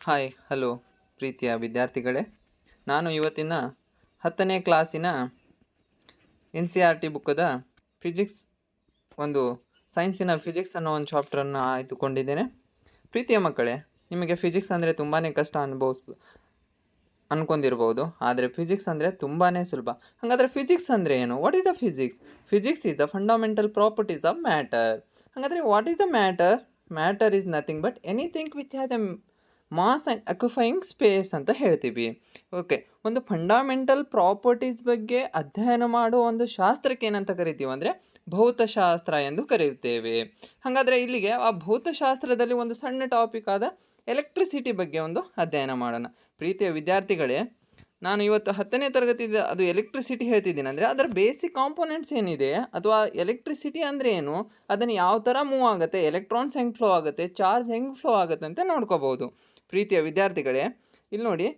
Hi hello ಪ್ರೀತಿಯ ವಿದ್ಯಾರ್ಥಿಗಳೇ. ನಾನು ಇವತ್ತಿನ ಹತ್ತನೇ ಕ್ಲಾಸಿನ ಎನ್ ಸಿ ಆರ್ ಟಿ ಬುಕ್ಕದ ಫಿಸಿಕ್ಸ್ ಒಂದು ಸೈನ್ಸಿನ ಫಿಸಿಕ್ಸ್ ಅನ್ನೋ ಒಂದು ಚಾಪ್ಟರನ್ನು ಆಯ್ದುಕೊಂಡಿದ್ದೇನೆ ಪ್ರೀತಿಯ ಮಕ್ಕಳೇ, ನಿಮಗೆ ಫಿಸಿಕ್ಸ್ ಅಂದರೆ ತುಂಬಾ ಕಷ್ಟ ಅನುಭವಿಸ್ ಅಂದ್ಕೊಂಡಿರ್ಬೋದು ಆದರೆ ಫಿಸಿಕ್ಸ್ ಅಂದರೆ ತುಂಬಾ ಸುಲಭ. ಹಾಗಾದರೆ ಫಿಸಿಕ್ಸ್ ಅಂದರೆ ಏನು? What is the physics physics is the fundamental properties of matter ಹಾಗಾದರೆ what is the matter matter is nothing but anything which has a mass and occupying space ಅಂತ ಹೇಳ್ತೀವಿ. ಓಕೆ ಒಂದು ಫಂಡಾಮೆಂಟಲ್ ಪ್ರಾಪರ್ಟೀಸ್ ಬಗ್ಗೆ ಅಧ್ಯಯನ ಮಾಡುವ ಒಂದು ಶಾಸ್ತ್ರಕ್ಕೆ ಏನಂತ ಕರಿತೀವಿ ಅಂದರೆ ಭೌತಶಾಸ್ತ್ರ ಎಂದು ಕರೆಯುತ್ತೇವೆ. ಹಾಗಾದರೆ ಇಲ್ಲಿಗೆ ಆ ಭೌತಶಾಸ್ತ್ರದಲ್ಲಿ ಒಂದು ಸಣ್ಣ ಟಾಪಿಕ್ ಆದ ಎಲೆಕ್ಟ್ರಿಸಿಟಿ ಬಗ್ಗೆ ಒಂದು ಅಧ್ಯಯನ ಮಾಡೋಣ. ಪ್ರೀತಿಯ ವಿದ್ಯಾರ್ಥಿಗಳೇ, ನಾನು ಇವತ್ತು ಹತ್ತನೇ ತರಗತಿ ಅದು ಎಲೆಕ್ಟ್ರಿಸಿಟಿ ಹೇಳ್ತಿದ್ದೀನಿ ಅಂದರೆ ಅದರ ಬೇಸಿಕ್ ಕಾಂಪೊನೆಂಟ್ಸ್ ಏನಿದೆ, ಅಥವಾ ಎಲೆಕ್ಟ್ರಿಸಿಟಿ ಅಂದರೆ ಏನು, ಅದನ್ನು ಯಾವ ಥರ ಮೂವ್ ಆಗುತ್ತೆ ಎಲೆಕ್ಟ್ರಾನ್ಸ್ ಹೆಂಗೆ ಫ್ಲೋ ಆಗುತ್ತೆ ಚಾರ್ಜ್ ಹೆಂಗೆ ಫ್ಲೋ ಆಗುತ್ತೆ ಅಂತ ನೋಡ್ಕೋಬೋದು ಪ್ರೀತಿಯ ವಿದ್ಯಾರ್ಥಿಗಳೇ, ಇಲ್ಲಿ ನೋಡಿ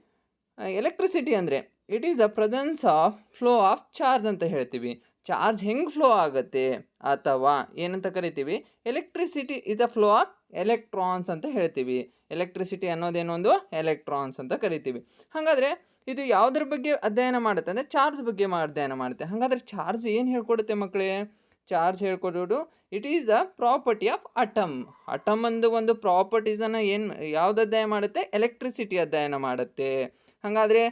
ಎಲೆಕ್ಟ್ರಿಸಿಟಿ ಅಂದರೆ it is a presence of flow of charge ಅಂತ ಹೇಳ್ತೀವಿ. ಚಾರ್ಜ್ ಹೆಂಗೆ ಫ್ಲೋ ಆಗುತ್ತೆ ಅಥವಾ ಏನಂತ ಕರಿತೀವಿ? Electricity is a flow of electrons ಅಂತ ಹೇಳ್ತೀವಿ. ಎಲೆಕ್ಟ್ರಿಸಿಟಿ ಅನ್ನೋದೇನೋ ಒಂದು? ಎಲೆಕ್ಟ್ರಾನ್ಸ್ ಅಂತ ಕರಿತೀವಿ. ಹಾಗಾದರೆ ಇದು ಯಾವುದ್ರ ಬಗ್ಗೆ ಅಧ್ಯಯನ ಮಾಡುತ್ತೆ ಅಂದರೆ ಚಾರ್ಜ್ ಬಗ್ಗೆ ಅಧ್ಯಯನ ಮಾಡುತ್ತೆ. ಹಾಗಾದರೆ ಚಾರ್ಜ್ ಏನು ಹೇಳ್ಕೊಡುತ್ತೆ ಮಕ್ಕಳೇ ಚಾರ್ಜ್ ಹೇಳ್ಕೊಡೋದು. It is the property of atom atom ಅಂದು ಒಂದು ಪ್ರಾಪರ್ಟೀಸನ್ನು ಏನು, ಯಾವ್ದು ಅಧ್ಯಯನ ಮಾಡುತ್ತೆ? ಎಲೆಕ್ಟ್ರಿಸಿಟಿ ಅಧ್ಯಯನ ಮಾಡುತ್ತೆ. ಹಾಗಾದರೆ,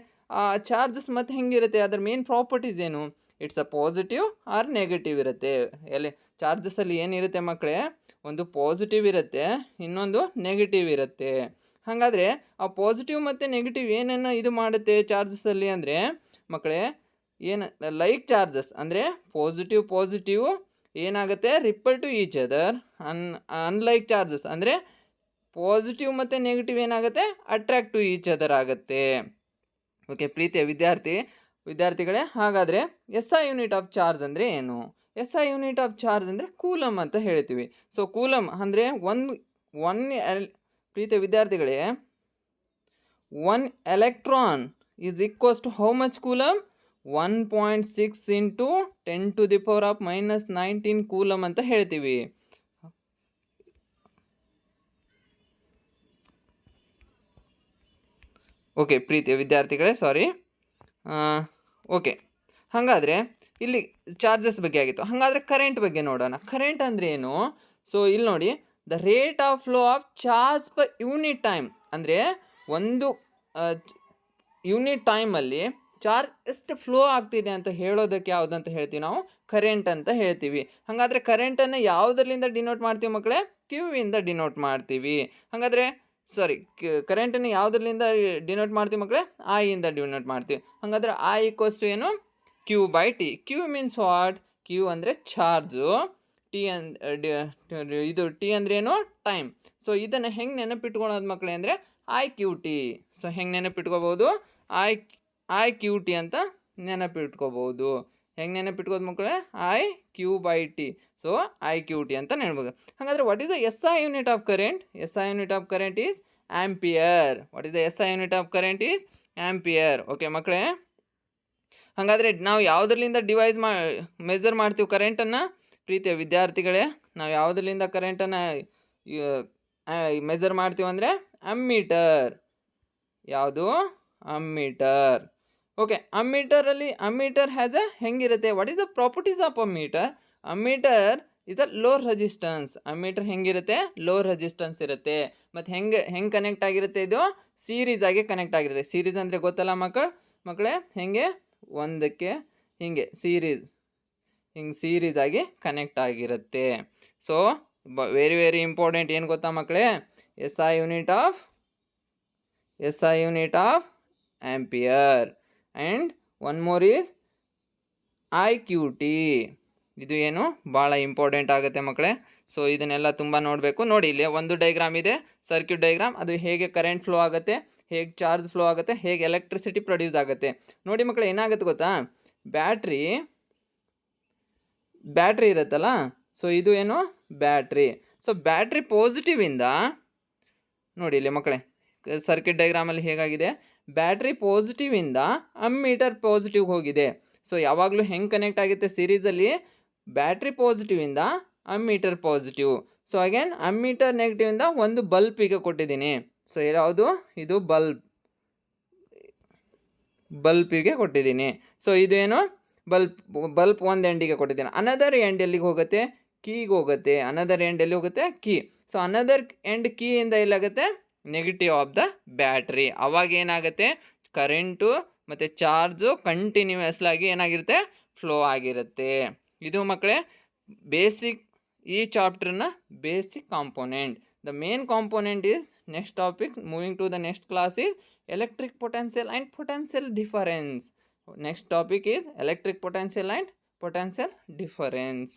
ಆ ಚಾರ್ಜಸ್ ಮತ್ತು ಹೆಂಗಿರುತ್ತೆ? ಅದರ ಮೇನ್ ಪ್ರಾಪರ್ಟೀಸ್ ಏನು? It's a positive or negative ಇರುತ್ತೆ. ಎಲೆ ಚಾರ್ಜಸಲ್ಲಿ ಏನಿರುತ್ತೆ ಮಕ್ಕಳೇ ಒಂದು ಪಾಸಿಟಿವ್ ಇರುತ್ತೆ, ಇನ್ನೊಂದು ನೆಗೆಟಿವ್ ಇರುತ್ತೆ. ಹಾಗಾದರೆ, ಆ ಪಾಸಿಟಿವ್ ಮತ್ತು ನೆಗೆಟಿವ್ ಏನನ್ನು ಇದು ಮಾಡುತ್ತೆ ಚಾರ್ಜಸಲ್ಲಿ ಅಂದರೆ ಮಕ್ಕಳೇ ಏನು ಲೈಕ್ ಚಾರ್ಜಸ್ ಅಂದರೆ ಪಾಸಿಟಿವ್ ಪಾಸಿಟಿವ್ ಏನಾಗುತ್ತೆ? Repel to each other un unlike charges ಅಂದರೆ ಪಾಸಿಟಿವ್ ಮತ್ತು ನೆಗೆಟಿವ್ ಏನಾಗುತ್ತೆ? ಅಟ್ರ್ಯಾಕ್ಟ್ ಟು ಈಚ್ ಅದರ್ ಆಗುತ್ತೆ. ಓಕೆ ಪ್ರೀತಿಯ ವಿದ್ಯಾರ್ಥಿ, ವಿದ್ಯಾರ್ಥಿಗಳೇ, ಹಾಗಾದರೆ S I unit of charge ಅಂದರೆ ಏನು? S I unit of charge ಅಂದರೆ ಕೂಲಮ್ ಅಂತ ಹೇಳ್ತೀವಿ. ಸೊ ಕೂಲಮ್ ಅಂದರೆ ಒಂದು ಒನ್ ಎಲ್ ಪ್ರೀತಿಯ ವಿದ್ಯಾರ್ಥಿಗಳೇ one electron is equals to how much coulomb one point six into ten to the power of minus nineteen coulomb ಅಂತ ಹೇಳ್ತೀವಿ. ಓಕೆ ಪ್ರೀತಿ ವಿದ್ಯಾರ್ಥಿಗಳೇ ಸಾರಿ ಓಕೆ ಹಾಗಾದರೆ ಇಲ್ಲಿ ಚಾರ್ಜಸ್ ಬಗ್ಗೆ ಆಗಿತ್ತು. ಹಾಗಾದರೆ ಕರೆಂಟ್ ಬಗ್ಗೆ ನೋಡೋಣ. ಕರೆಂಟ್ ಅಂದರೆ ಏನು? ಸೊ ಇಲ್ಲಿ ನೋಡಿ the rate of flow of charge per unit time ಅಂದರೆ ಒಂದು ಯೂನಿಟ್ ಟೈಮಲ್ಲಿ ಚಾರ್ಜ್ ಎಷ್ಟು ಫ್ಲೋ ಆಗ್ತಿದೆ ಅಂತ ಹೇಳೋದಕ್ಕೆ ಯಾವುದಂತ ಹೇಳ್ತೀವಿ ನಾವು? ಕರೆಂಟ್ ಅಂತ ಹೇಳ್ತೀವಿ. ಹಾಗಾದರೆ ಕರೆಂಟನ್ನು ಯಾವುದರಿಂದ ಡಿನೋಟ್ ಮಾಡ್ತೀವಿ ಮಕ್ಕಳೇ ಇಂದ ಡಿನೋಟ್ ಮಾಡ್ತೀವಿ. ಹಾಗಾದರೆ ಸಾರಿ ಕರೆಂಟನ್ನು ಯಾವುದರಿಂದ ಡಿನೋಟ್ ಮಾಡ್ತೀವಿ ಮಕ್ಕಳೇ ಆಯಿಂದ ಡಿನೋಟ್ ಮಾಡ್ತೀವಿ. ಹಾಗಾದರೆ ಆ ಈಕ್ವಸ್ ಟು ಏನು? Q by T Q means what Q ಅಂದರೆ ಚಾರ್ಜು ಟಿ ಅನ್ ಇದು ಟಿ ಅಂದರೆ ಏನು? ಟೈಮ್ ಸೊ ಇದನ್ನು ಹೆಂಗೆ ನೆನಪಿಟ್ಕೊಳೋದು ಮಕ್ಕಳೇ ಅಂದರೆ? ಐ ಕ್ಯೂ ಟಿ ಸೊ ಹೆಂಗೆ ನೆನಪಿಟ್ಕೋಬೋದು? ಐ ಐ ಕ್ಯೂ ಟಿ ಅಂತ ನೆನಪಿಟ್ಕೋಬೋದು ಹೆಂಗೆ ನೆನಪಿಟ್ಕೋದು ಮಕ್ಕಳೇ I Q by T so I Q T ಅಂತ ನೆನಪು ಹಾಗಾದರೆ what is the S I unit of current S I unit of current is ampere what is the S I unit of current is ampere okay ಮಕ್ಕಳೇ ಹಾಗಾದರೆ ನಾವು ಯಾವುದರಿಂದ device ಮಾ measure ಮಾಡ್ತೀವಿ ಕರೆಂಟನ್ನು ಪ್ರೀತಿಯ ವಿದ್ಯಾರ್ಥಿಗಳೇ, ನಾವು ಯಾವುದರಿಂದ ಕರೆಂಟನ್ನು ಮೆಜರ್ ಮಾಡ್ತೀವಿ ಅಂದರೆ ಅಮ್ಮೀಟರ್ ಯಾವುದು? ಅಮ್ಮೀಟರ್ ಓಕೆ ಅಮ್ಮೀಟರಲ್ಲಿ ಅಮ್ಮೀಟರ್ ಹ್ಯಾಸ್ ಅ ಹೆಂಗಿರುತ್ತೆ? What is the properties of ammeter ammeter is a low resistance ammeter ಹೆಂಗಿರುತ್ತೆ? ಲೋ ರೆಸಿಸ್ಟೆನ್ಸ್ ಇರುತ್ತೆ. ಮತ್ತು ಹೆಂಗೆ ಹೆಂಗೆ ಕನೆಕ್ಟ್ ಆಗಿರುತ್ತೆ ಇದು? ಸೀರೀಸ್ ಆಗಿ ಕನೆಕ್ಟ್ ಆಗಿರುತ್ತೆ. ಸೀರೀಸ್ ಅಂದರೆ ಗೊತ್ತಲ್ಲ ಮಕ್ಕಳು ಮಕ್ಕಳೇ ಹೆಂಗೆ? ಒಂದಕ್ಕೆ ಹಿಂಗೆ ಸೀರೀಸ್ ಹಿಂಗೆ ಸೀರೀಸ್ ಆಗಿ ಕನೆಕ್ಟ್ ಆಗಿರುತ್ತೆ. ಸೊ ಬ ವೆರಿ ವೆರಿ ಇಂಪಾರ್ಟೆಂಟ್ ಏನು ಗೊತ್ತಾ ಮಕ್ಕಳೇ S I unit of S I unit of ampere and one more is I Q T ಇದು ಏನು? ಭಾಳ ಇಂಪಾರ್ಟೆಂಟ್ ಆಗುತ್ತೆ ಮಕ್ಕಳೇ. ಸೊ ಇದನ್ನೆಲ್ಲ ತುಂಬ ನೋಡಬೇಕು. ನೋಡಿ, ಇಲ್ಲಿ ಒಂದು ಡೈಗ್ರಾಮ್ ಇದೆ. ಸರ್ಕ್ಯೂಟ್ ಡೈಗ್ರಾಮ್ ಅದು ಹೇಗೆ ಕರೆಂಟ್ ಫ್ಲೋ ಆಗುತ್ತೆ, ಹೇಗೆ ಚಾರ್ಜ್ ಫ್ಲೋ ಆಗುತ್ತೆ, ಹೇಗೆ ಎಲೆಕ್ಟ್ರಿಸಿಟಿ ಪ್ರೊಡ್ಯೂಸ್ ಆಗುತ್ತೆ. ನೋಡಿ ಮಕ್ಕಳು, ಏನಾಗುತ್ತೆ ಗೊತ್ತಾ? ಬ್ಯಾಟ್ರಿ ಬ್ಯಾಟ್ರಿ ಇರುತ್ತಲ್ಲ? ಸೊ ಇದು ಏನು? ಬ್ಯಾಟ್ರಿ ಸೊ ಬ್ಯಾಟ್ರಿ ಪಾಸಿಟಿವಿಂದ ನೋಡಿ ಇಲ್ಲಿ ಮಕ್ಕಳೇ ಸರ್ಕ್ಯೂಟ್ ಡೈಗ್ರಾಮಲ್ಲಿ ಹೇಗಾಗಿದೆ? ಬ್ಯಾಟ್ರಿ ಪಾಸಿಟಿವಿಂದ ಅಮ್ಮೀಟರ್ ಪಾಸಿಟಿವ್ ಹೋಗಿದೆ. ಸೊ ಯಾವಾಗಲೂ ಹೆಂಗೆ ಕನೆಕ್ಟ್ ಆಗುತ್ತೆ ಸೀರೀಸಲ್ಲಿ battery ಪಾಸಿಟಿವಿಂದ ammeter positive so again ammeter ನೆಗೆಟಿವಿಂದ ಒಂದು ಬಲ್ಬ್ ಈಗ ಕೊಟ್ಟಿದ್ದೀನಿ. ಸೊ ಯಾವುದು? ಇದು ಬಲ್ಬ್ ಬಲ್ಪಿಗೆ ಕೊಟ್ಟಿದ್ದೀನಿ. ಸೊ ಇದೇನು? ಬಲ್ಪ್ ಬಲ್ಪ್ ಒಂದು ಎಂಡಿಗೆ ಕೊಟ್ಟಿದ್ದೀನಿ. ಅನದರ್ ಎಂಡ್ ಎಲ್ಲಿಗೆ ಹೋಗುತ್ತೆ? ಕೀಗೆ ಹೋಗುತ್ತೆ. ಅನದರ್ ಎಂಡ್ ಎಲ್ಲಿ ಹೋಗುತ್ತೆ? ಕೀ ಸೊ ಅನದರ್ ಎಂಡ್ ಕೀಯಿಂದ ಎಲ್ಲಾಗುತ್ತೆ ನೆಗೆಟಿವ್ ಆಫ್ ದ ಬ್ಯಾಟ್ರಿ ಅವಾಗ ಏನಾಗುತ್ತೆ? ಕರೆಂಟು ಮತ್ತು ಚಾರ್ಜು ಕಂಟಿನ್ಯೂಯಸ್ ಆಗಿ ಏನಾಗಿರುತ್ತೆ? ಫ್ಲೋ ಆಗಿರುತ್ತೆ. ಇದು ಮಕ್ಕಳೇ ಬೇಸಿಕ್ ಈ ಚಾಪ್ಟರ್ನ basic component the main component is next topic moving to the next class is electric potential and potential difference next topic is electric potential and potential difference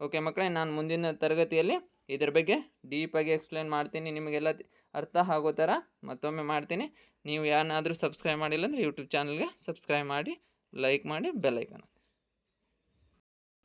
okay ಮಕ್ಕಳೇ ನಾನು ಮುಂದಿನ ತರಗತಿಯಲ್ಲಿ ಇದ್ರ ಬಗ್ಗೆ ಡೀಪಾಗಿ ಎಕ್ಸ್ಪ್ಲೇನ್ ಮಾಡ್ತೀನಿ, ನಿಮಗೆಲ್ಲ ಅರ್ಥ ಆಗೋ ಥರ ಮತ್ತೊಮ್ಮೆ ಮಾಡ್ತೀನಿ. ನೀವು ಯಾರನ್ನಾದರೂ ಸಬ್ಸ್ಕ್ರೈಬ್ ಮಾಡಿಲ್ಲ ಅಂದರೆ ಯೂಟ್ಯೂಬ್ ಚಾನಲ್ಗೆ ಸಬ್ಸ್ಕ್ರೈಬ್ ಮಾಡಿ ಲೈಕ್ ಮಾಡಿ ಬೆಲ್ ಐಕನ್